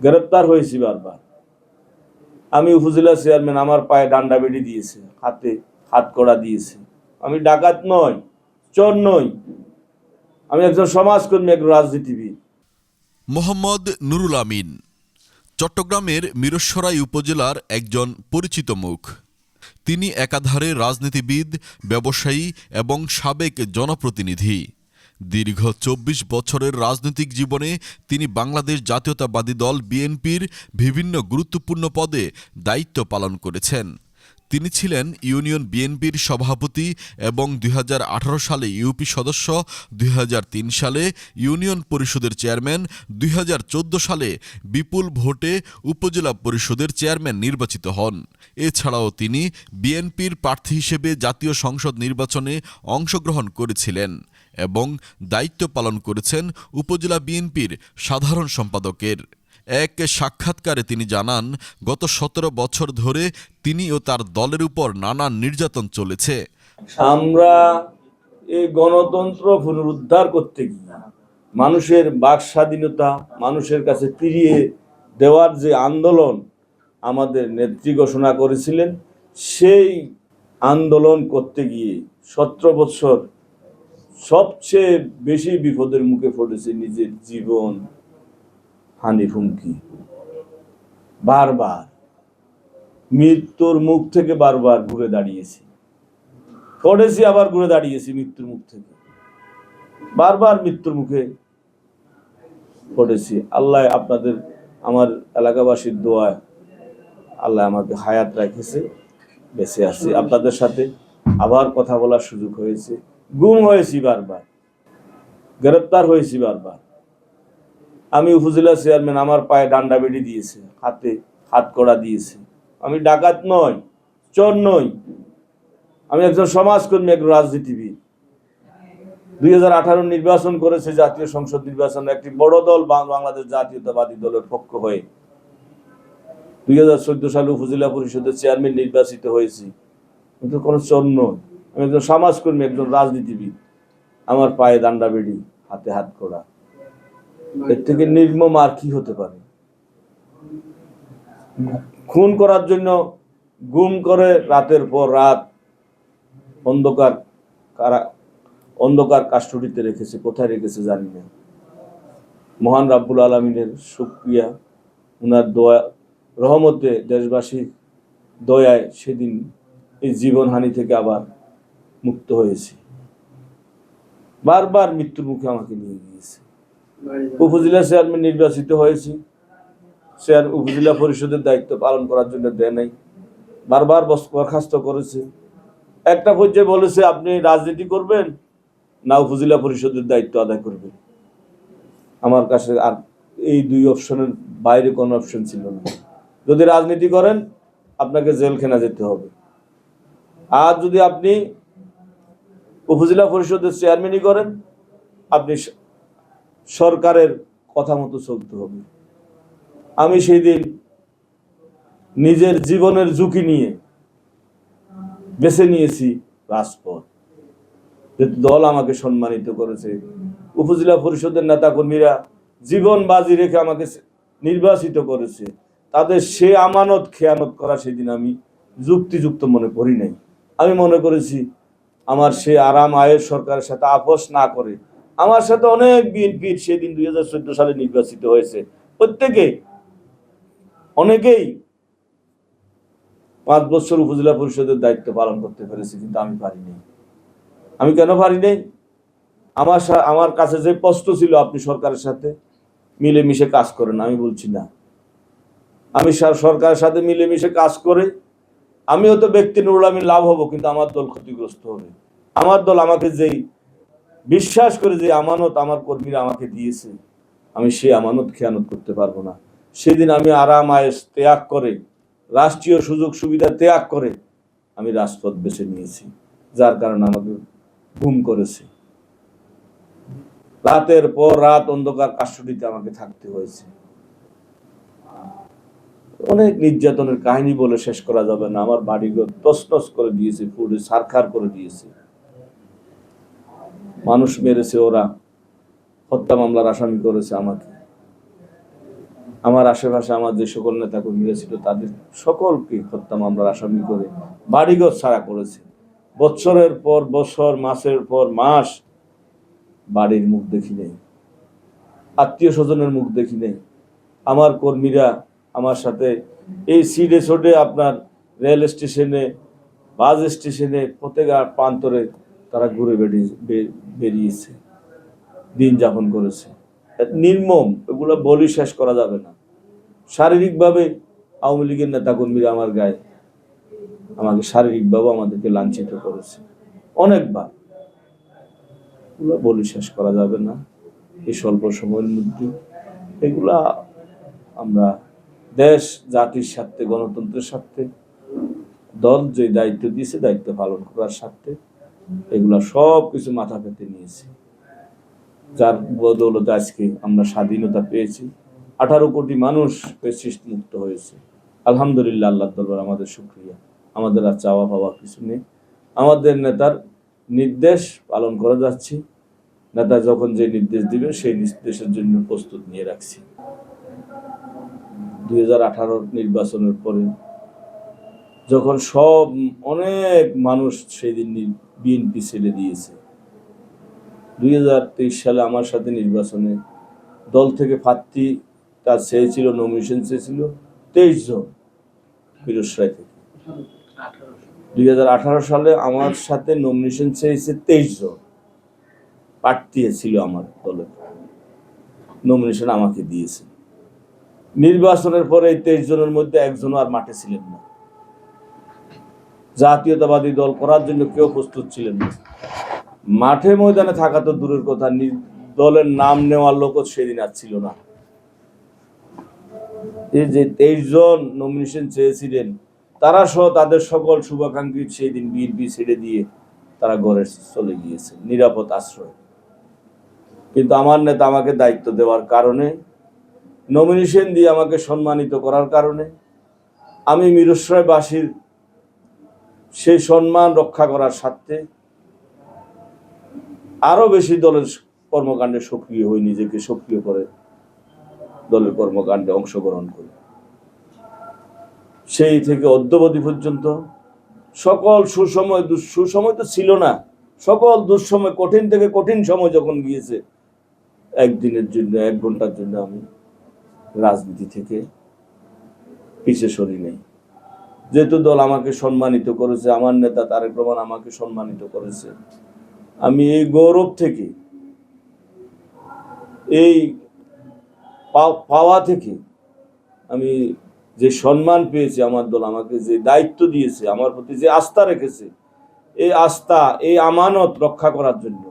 গ্রেপ্তার হয়েছি বারবার। আমি উপজেলা চেয়ারম্যান আমার পায়ে ডান্ডা বেড়ি দিয়েছে, হাতে হাত কড়া দিয়েছে। আমি ডাকাত নই, চোর নই। আমি একজন সমাজকর্মী, একজন রাজনীতিবিদ। মোহাম্মদ নুরুল আমিন, চট্টগ্রামের মিরসরাই উপজেলার একজন পরিচিত মুখ। তিনি একাধারে রাজনীতিবিদ, ব্যবসায়ী এবং সাবেক জনপ্রতিনিধি। দীর্ঘ চব্বিশ বছরের রাজনৈতিক জীবনে তিনি বাংলাদেশ জাতীয়তাবাদী দল বিএনপির বিভিন্ন গুরুত্বপূর্ণ পদে দায়িত্ব পালন করেছেন। তিনি ছিলেন ইউনিয়ন বিএনপির সভাপতি এবং দুই হাজার আঠারো সালে ইউপি সদস্য, দুই হাজার তিন সালে ইউনিয়ন পরিষদের চেয়ারম্যান, দুই হাজার চৌদ্দ সালে বিপুল ভোটে উপজেলা পরিষদের চেয়ারম্যান নির্বাচিত হন। এছাড়াও তিনি বিএনপির প্রার্থী হিসেবে জাতীয় সংসদ নির্বাচনে অংশগ্রহণ করেছিলেন এবং দায়িত্ব পালন করেছেন উপজেলা বিএনপির সাধারণ সম্পাদকের। এক সাক্ষাৎকারে তিনি জানান, গত সতেরো বছর ধরে তিনি ও তার দলের উপর নানা নির্যাতন চলেছে। আমরা এই গণতন্ত্র পুনরুদ্ধার করতে গিয়ে মানুষের বাক স্বাধীনতা, মানুষের কাছে ফিরিয়ে দেওয়ার যে আন্দোলন আমাদের নেত্রী ঘোষণা করেছিলেন, সেই আন্দোলন করতে গিয়ে সতেরো বছর সবচেয়ে বেশি বিপদের মুখে পড়েছে নিজের জীবন। হানি হুমকি বারবার মৃত্যুর মুখ থেকে বারবার ঘুরে দাঁড়িয়েছি। পড়েছি আবার ঘুরে দাঁড়িয়েছি মৃত্যুর মুখ থেকে। বারবার মৃত্যুর মুখে পড়েছি। আল্লাহ আপনাদের, আমার এলাকাবাসীর দোয়ায় আল্লাহ আমাকে হায়াত রেখেছে, বেঁচে আছি। আপনাদের সাথে আবার কথা বলার সুযোগ হয়েছে। গুম হয়েছি বারবার। গ্রেপ্তার হয়েছি বারবার। আমি উপজেলা চেয়ারম্যান, আমার পায়ে ডান্ডা বেড়ি দিয়েছে, হাতে হাত কড়া দিয়েছে। আমি ডাকাত নই, চোর নই। আমি একজন সমাজকর্মী, একজন রাজনীতিবিদ। দুই হাজার আঠারো নির্বাচন করেছে জাতীয় সংসদ নির্বাচন একটি বড় দল বাংলাদেশ জাতীয়তাবাদী দলের পক্ষ হয়ে। দুই হাজার চোদ্দ সালে উপজেলা পরিষদের চেয়ারম্যান নির্বাচিত হয়েছি। কিন্তু কোনো চোর নই। আমি একজন সমাজকর্মী, একজন রাজনীতিবিদ। আমার পায়ে দান্ডা বেড়ি হাতে হাত করা এর থেকে নির্মম আর কি হতে পারে? খুন করার জন্য গুম করে রাতের পর রাত অন্ধকার কারা অন্ধকার কাস্টডিতে রেখেছে, কোথায় রেখেছে জানি না। মহান রাব্বুল আলমিনের সুক্রিয়া উনার দোয়া, রহমতে দেশবাসীর দয়ায় সেদিন এই জীবনহানি থেকে আবার মুক্ত হয়েছে। বারবার মৃত্যুর মুখে আমাকে নিয়ে গিয়েছে। উপজেলা চেয়ারম্যান নির্বাচিত হয়েছি। চেয়ার উপজেলা পরিষদের দায়িত্ব পালন করার জন্য দেয় নাই। বারবার বরখাস্ত করেছে। একটা পর্যায়ে বলেছে, আপনি রাজনীতি করবেন না উপজেলা পরিষদের দায়িত্ব আদায় করবেন? আমার কাছে আর এই দুই অপশনের বাইরে কোনো অপশন ছিল না। যদি রাজনীতি করেন, আপনাকে জেলখানা যেতে হবে। আর যদি আপনি উপজেলা পরিষদের চেয়ারম্যানই করেন, আপনি সরকারের কথা মতো চলতে হবে। আমি সেই দিন নিজের জীবনের ঝুঁকি নিয়ে বেছে নিয়েছি রাজপথ। যে দল আমাকে সম্মানিত করেছে। উপজেলা পরিষদের নেতাকর্মীরা জীবন বাজি রেখে আমাকে নির্বাচিত করেছে। তাদের সে আমানত, খেয়ানত করা সেদিন আমি যুক্তিযুক্ত মনে করি নাই। আমি মনে করেছি, আমার সে আরাম আয়ের সরকারের সাথে আপোষ না করে আমার সাথে অনেক বিএনপির সেদিন দুই হাজার চোদ্দ সালে নির্বাচিত হয়েছে। প্রত্যেকে অনেকেই পাঁচ বছর উপজেলা পরিষদের দায়িত্ব পালন করতে পেরেছি, কিন্তু আমি পারিনি আমি কেন পারিনি আমার আমার কাছে যে প্রশ্ন ছিল আপনি সরকারের সাথে মিলেমিশে কাজ করেন, আমি বলছি না। আমি সরকারের সাথে মিলেমিশে কাজ করে, আমিও তো ব্যক্তি নুরুল আমি লাভ হব, কিন্তু আমার দল ক্ষতিগ্রস্ত হবে। আমার দল আমাকে যেই বিশ্বাস করে যে আমানত আমার কর্মীরা আমাকে দিয়েছে, আমি সেই আমানত খেয়ানত করতে পারব না। সেদিন আমি আরাম আয়েস ত্যাগ করে, রাষ্ট্রীয় সুযোগ সুবিধা ত্যাগ করে আমি রাজপথ বেছে নিয়েছি, যার কারণে আমাকে গুম করেছে। রাতের পর রাত অন্ধকার কাস্টডিতে আমাকে থাকতে হয়েছে। অনেক নির্যাতনের কাহিনী বলে শেষ করা যাবে না। আমার বাড়িঘর তসনস করে দিয়েছে পুরো সারখার করে দিয়েছে। মানুষ মেরেছে ওরা। হত্যা মামলার আসামি করেছে আমাকে। আমার আশেপাশে আমার যে সকল নেতা কর্মীরা ছিল, তাদের সকলকে হত্যা মামলার আসামি করে বাড়িঘর ছাড়া করেছে। বছরের পর বছর মাসের পর মাস বাড়ির মুখ দেখি নেই। আত্মীয় স্বজনের মুখ দেখি নেই। আমার কর্মীরা আমার সাথে এই সিডে সোডে আপনার রেল স্টেশনে, বাস স্টেশনে প্রত্যেক প্রান্তরে তারা ঘুরে বেরিয়ে বেরিয়েছে, দিন যাপন করেছে। নির্মম, এগুলো বলি শেষ করা যাবে না। শারীরিকভাবে আওয়ামী লীগের নেতা কর্মীরা আমার গায়ে, আমাকে শারীরিকভাবে আমাদেরকে লাঞ্ছিত করেছে। অনেকবার। এগুলো বলি শেষ করা যাবে না। এই স্বল্প সময়ের মধ্যে এগুলা আমরা দেশ, জাতির স্বার্থে, গণতন্ত্রের স্বার্থে, দল যে দায়িত্ব দিয়েছে, দায়িত্ব পালন করার স্বার্থে এগুলা সব কিছু মাথা পেতে নিয়েছি। যার বদৌলতে আজকে আমরা স্বাধীনতা পেয়েছি। আঠারো কোটি মানুষ পেসিস্ট মুক্ত হয়েছে। আলহামদুলিল্লাহ আল্লাহ দরবার আমাদের শুক্রিয়া। আমাদের আর চাওয়া পাওয়া কিছু নেই। আমাদের নেতার নির্দেশ পালন করা যাচ্ছে। নেতা যখন যে নির্দেশ দিবে, সেই নির্দেশের জন্য প্রস্তুত নিয়ে রাখছি। দুই নির্বাচনের পরে যখন সব অনেক মানুষ সেই দিন বিএনপি ছেড়ে দিয়েছে। দুই হাজার তেইশ সালে আমার সাথে নির্বাচনে দল থেকে প্রার্থী তার চেয়েছিল নমিনেশন চেয়েছিল তেইশ জন রায় থেকে। দুই হাজার আঠারো সালে আমার সাথে নমিনেশন চেয়েছে তেইশ জন প্রার্থী ছিল আমার দলের। নমিনেশন আমাকে দিয়েছে। নির্বাচনের পরে এই তেইশ জনের মধ্যে একজনও আর মাঠে ছিলেন না। জাতীয়তাবাদী দল করার জন্য কেউ প্রস্তুত ছিলেন না। মাঠে ময়দানে থাকা তো দূরের কথা দলের নাম নেওয়ার লোকও সেদিন আর ছিল না। এই যে তেইশ জন নমিনেশন চেয়েছিলেন, তারা সহ তাদের সকল শুভাকাঙ্ক্ষী সেই দিন বিএনপি ছেড়ে দিয়ে তারা ঘরে চলে গিয়েছে নিরাপদ আশ্রয়। কিন্তু আমার নেতা আমাকে দায়িত্ব দেওয়ার কারণে নমিনেশন দিয়ে আমাকে সম্মানিত করার কারণে, আমি মিরস্রয়বাসীর সেই সম্মান রক্ষা করার স্বার্থে আরও বেশি দলের কর্মকাণ্ডে সক্রিয় হই নিজেকে সক্রিয় করে দলের কর্মকাণ্ডে অংশগ্রহণ করি। সেই থেকে অদ্যবধি পর্যন্ত সকল সুসময় সুসময় তো ছিল না। সকল দুঃসময়, কঠিন থেকে কঠিন সময় যখন গিয়েছে, একদিনের জন্য, এক ঘণ্টার জন্য আমি রাজনীতি থেকে পিছিয়ে সরি নেই। যেহেতু দল আমাকে সম্মানিত করেছে, আমার নেতা তারেক রহমান আমাকে সম্মানিত করেছে। আমি এই গৌরব থেকে, এই পাওয়া থেকে আমি যে সম্মান পেয়েছি, আমার দল আমাকে যে দায়িত্ব দিয়েছে, আমার প্রতি যে আস্থা রেখেছে, এই আস্থা, এই আমানত রক্ষা করার জন্য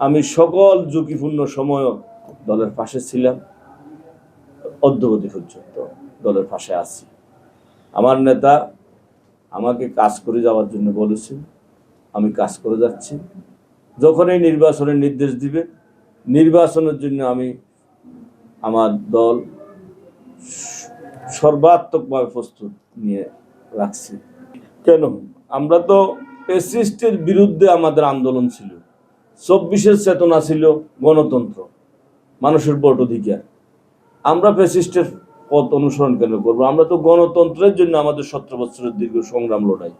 আমি সকল ঝুঁকিপূর্ণ সময় দলের পাশে ছিলাম। অদ্যবধি পর্যন্ত দলের পাশে আছি। আমার নেতা আমাকে কাজ করে যাওয়ার জন্য বলেছেন আমি কাজ করে যাচ্ছি। যখনই নির্বাচনের নির্দেশ দিবে, নির্বাচনের জন্য আমি আমার দল সর্বাত্মকভাবে প্রস্তুত নিয়ে রাখছি। কেন? আমরা তো পেসিস্টের বিরুদ্ধে আমাদের আন্দোলন ছিল। চব্বিশের চেতনা ছিল গণতন্ত্র, মানুষের ভোট অধিকার। আমরা ফ্যাসিস্টের পথ অনুসরণ কেন করব? আমরা তো গণতন্ত্রের জন্য আমাদের সতেরো বছরের দীর্ঘ সংগ্রাম লড়াই।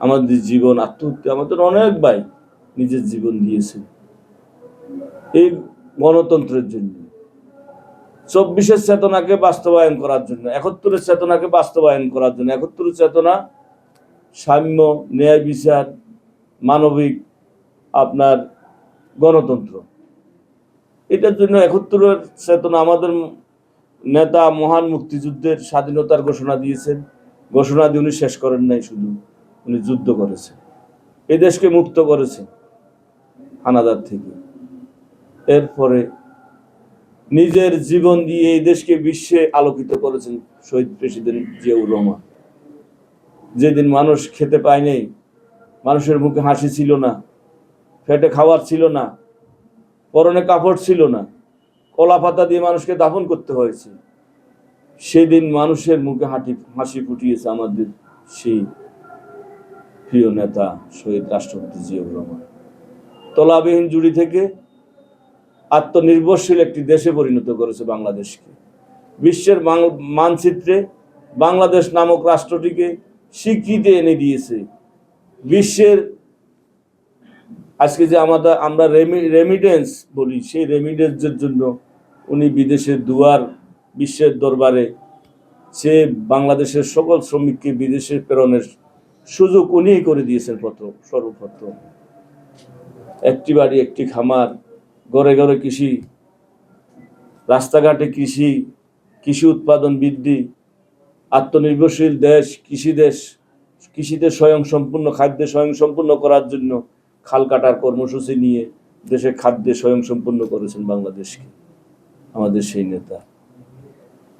আমাদের জীবন আত্মহত্যা, আমাদের অনেক ভাই নিজের জীবন দিয়েছে এই গণতন্ত্রের জন্য। চব্বিশের চেতনাকে বাস্তবায়ন করার জন্য, একাত্তরের চেতনাকে বাস্তবায়ন করার জন্য। একাত্তরের চেতনা, সাম্য, ন্যায় বিচার, মানবিক, আপনার গণতন্ত্র। এটার জন্য একাত্তরের চেতনা আমাদের নেতা মহান মুক্তিযুদ্ধের স্বাধীনতার ঘোষণা দিয়েছেন। ঘোষণা দিয়ে উনি শেষ করেন নাই শুধু, উনি যুদ্ধ করেছেন। এই দেশকে মুক্ত করেছেন হানাদার থেকে। এরপরে নিজের জীবন দিয়ে এই দেশকে বিশ্বে আলোকিত করেছেন শহীদ প্রেসিডেন্ট জিয়াউর রহমান। যেদিন মানুষ খেতে পায় নাই, মানুষের মুখে হাসি ছিল না পেটে খাওয়ার ছিল না, পরনে কাপড় ছিল না কলা পাতা দিয়ে মানুষকে দাফন করতে হয়েছে। সেদিন মানুষের মুখে হাঁটি, হাসি ফুটিয়েছে আমাদের সেই প্রিয় নেতা শহীদ রাষ্ট্রপতি জিয়াউর রহমান। তলাবিহীন জুড়ি থেকে আত্মনির্ভরশীল একটি দেশে পরিণত করেছে বাংলাদেশকে। বিশ্বের মানচিত্রে বাংলাদেশ নামক রাষ্ট্রটিকে স্বীকৃতি এনে দিয়েছে। বিশ্বের আজকে যে আমাদের, আমরা রেমিডেন্স বলি, সেই রেমিডেন্সের জন্য উনি বিদেশের দুয়ার বিশ্বের দরবারে সে বাংলাদেশের সকল শ্রমিককে বিদেশে প্রেরণের সুযোগ উনিই করে দিয়েছেন প্রথম, সর্বপ্রথম। একটি বাড়ি, একটি খামার, ঘরে ঘরে কৃষি, রাস্তাঘাটে কৃষি কৃষি উৎপাদন বৃদ্ধি, আত্মনির্ভরশীল দেশ, কৃষি দেশ, কৃষিতে স্বয়ং সম্পূর্ণ খাদ্যে স্বয়ং সম্পূর্ণ করার জন্য খাল কাটার কর্মসূচি নিয়ে দেশে খাদ্যে স্বয়ং সম্পূর্ণ করেছেন বাংলাদেশকে। আমাদের সেই নেতা।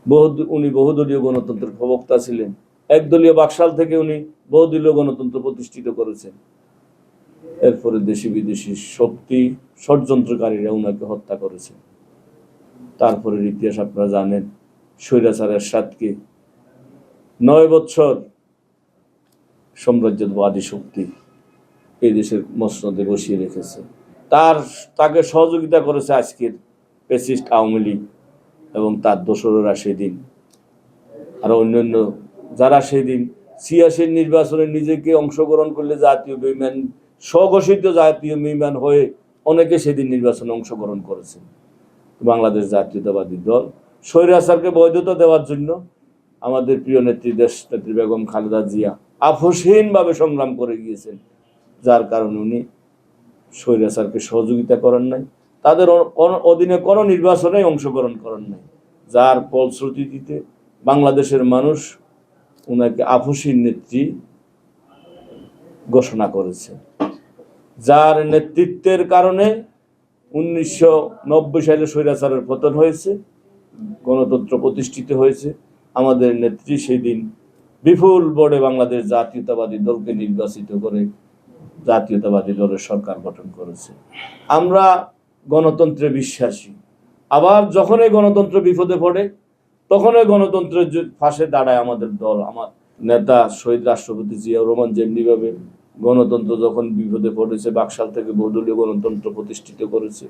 বহু উনি বহুদলীয় গণতন্ত্রের প্রবক্তা ছিলেন। একদলীয় বাকশাল থেকে উনি বহুদলীয় গণতন্ত্র প্রতিষ্ঠিত করেছেন। এরপরে দেশি বিদেশি শক্তি ষড়যন্ত্রকারীরা উনাকে হত্যা করেছে তারপরের ইতিহাস আপনারা জানেন স্বৈরাচারের সাতকে নয় বছর সাম্রাজ্যবাদী শক্তি এই দেশের মসনদে বসিয়ে রেখেছে। তার তাকে সহযোগিতা করেছে আজকের পেসিস্ট আওয়ামী লীগ এবং তার দোসররা সেদিন আর অন্যান্য যারা সেদিন সিয়াসের নির্বাচনে নিজেকে অংশগ্রহণ করলে জাতীয় বেইমান, স্বঘোষিত জাতীয় বেইমান হয়ে অনেকে সেদিন নির্বাচনে অংশগ্রহণ করেছেন। বাংলাদেশ জাতীয়তাবাদী দল। স্বৈরাচারকে বৈধতা দেওয়ার জন্য আমাদের প্রিয় নেত্রী, দেশ নেত্রী বেগম খালেদা জিয়া আপোষহীনভাবে সংগ্রাম করে গিয়েছেন, যার কারণে উনি স্বৈরাচারকে সহযোগিতা করেন নাই। তাদের অধীনে কোনো নির্বাচনে অংশগ্রহণ করেন নাই। যার ফলশ্রুতিতে বাংলাদেশের মানুষ ওনাকে আপোষহীন নেত্রী ঘোষণা করেছে। যার নেতৃত্বের কারণে উনিশশো নব্বই সালে স্বৈরাচারের পতন হয়েছে, গণতন্ত্র প্রতিষ্ঠিত হয়েছে। আমাদের নেত্রী সেই দিন বিপুল বোর্ডে বাংলাদেশ জাতীয়তাবাদী দলকে নির্বাচিত করে জাতীয়তাবাদী দলের সরকার গঠন করেছে। আমরা গণতন্ত্রে বিশ্বাসী। আবার যখনই গণতন্ত্র বিপদে পড়ে তখনই গণতন্ত্রের পাশে দাঁড়ায় আমাদের দল, আমার নেতা শহীদ রাষ্ট্রপতি জিয়াউর রহমান যেমনিভাবে গণতন্ত্র যখন বিপদে পড়েছে, বাকশাল থেকে বহুদলীয় গণতন্ত্র প্রতিষ্ঠিত করেছে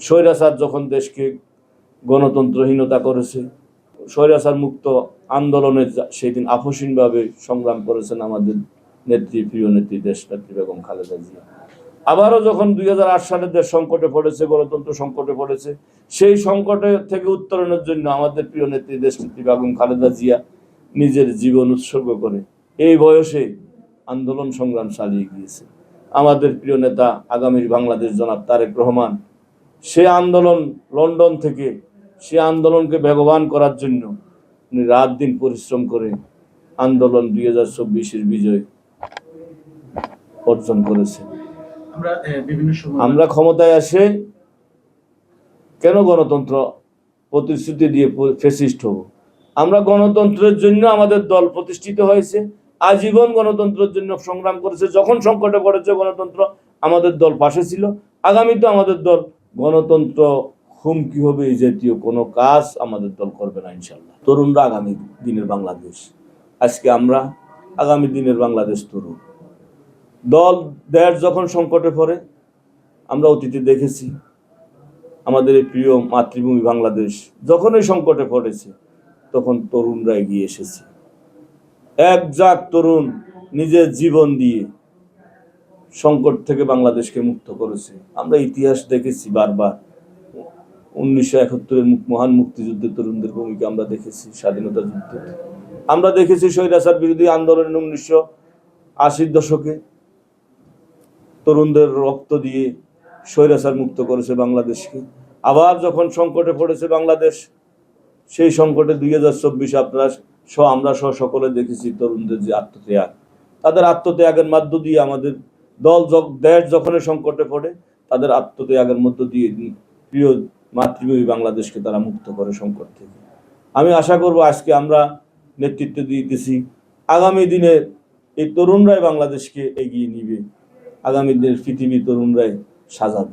স্বৈরাচার যখন দেশকে গণতন্ত্রহীনতা করেছে স্বৈরাচার মুক্ত আন্দোলনের যা- সেদিন আপোষহীনভাবে সংগ্রাম করেছেন আমাদের নেত্রী, প্রিয় নেত্রী দেশ নেত্রী বেগম খালেদা জিয়া। আবারও যখন দুই হাজার আট সালে দেশ সংকটে পড়েছে, গণতন্ত্র সংকটে পড়েছে, সেই সংকটে থেকে উত্তরণের জন্য আমাদের প্রিয় নেত্রী দেশ নেত্রী বেগম খালেদা জিয়া নিজের জীবন উৎসর্গ করে। এই বয়সে আন্দোলন সংগ্রাম চালিয়ে গিয়েছে। আমাদের প্রিয় নেতা আগামীর বাংলাদেশ জনাব তারেক রহমান, সে আন্দোলন লন্ডন থেকে, সে আন্দোলনকে বেগবান করার জন্য উনি রাত দিন পরিশ্রম করে আন্দোলন দুই হাজার চব্বিশের বিজয় অর্জন করেছেন। আমরা ক্ষমতায় আসে কেন গণতন্ত্র প্রতিশ্রুতি দিয়ে ফেসিস্ট হব? আমরা গণতন্ত্রের জন্য আমাদের দল প্রতিষ্ঠিত হয়েছে, আজীবন গণতন্ত্রের জন্য সংগ্রাম করেছে, যখন সংকটে পড়েছে গণতন্ত্র আমাদের দল পাশে ছিল। আগামীতে আমাদের দল গণতন্ত্র হুমকি হবে এই জাতীয় কোনো কাজ আমাদের দল করবে না ইনশাল্লাহ তরুণরা আগামী দিনের বাংলাদেশ। আজকে আমরা আগামী দিনের বাংলাদেশ তরুণ। দল দেশ যখন সংকটে পড়ে, আমরা অতীতে দেখেছি আমাদের এই প্রিয় মাতৃভূমি বাংলাদেশ যখনই সংকটে পড়েছে, তখন তরুণরা এগিয়ে এসেছে। এক জাক তরুণ নিজের জীবন দিয়ে সংকট থেকে বাংলাদেশকে মুক্ত করেছে। আমরা ইতিহাস দেখেছি বারবার। উনিশশো একাত্তরের মহান মুক্তিযুদ্ধের তরুণদের ভূমিকা আমরা দেখেছি, স্বাধীনতা যুদ্ধে। আমরা দেখেছি স্বৈরাচার বিরোধী আন্দোলন উনিশশো আশির দশকে। তরুণদের রক্ত দিয়ে স্বৈরাচার মুক্ত করেছে বাংলাদেশকে। আবার যখন সংকটে পড়েছে বাংলাদেশ, সেই সংকটে দুই হাজার চব্বিশে আপনারা স, আমরা সহ সকলে দেখেছি তরুণদের যে আত্মত্যাগ। তাদের আত্মত্যাগের মধ্য দিয়ে আমাদের দল দেশ যখনই সংকটে পড়ে, তাদের আত্মত্যাগের মধ্য দিয়ে প্রিয় মাতৃভূমি বাংলাদেশকে তারা মুক্ত করে সংকট থেকে। আমি আশা করব আজকে আমরা নেতৃত্ব দিতেছি। আগামী দিনে এই তরুণরাই বাংলাদেশকে এগিয়ে নিবে। আগামী দিনের পৃথিবী তরুণরাই সাজাবে।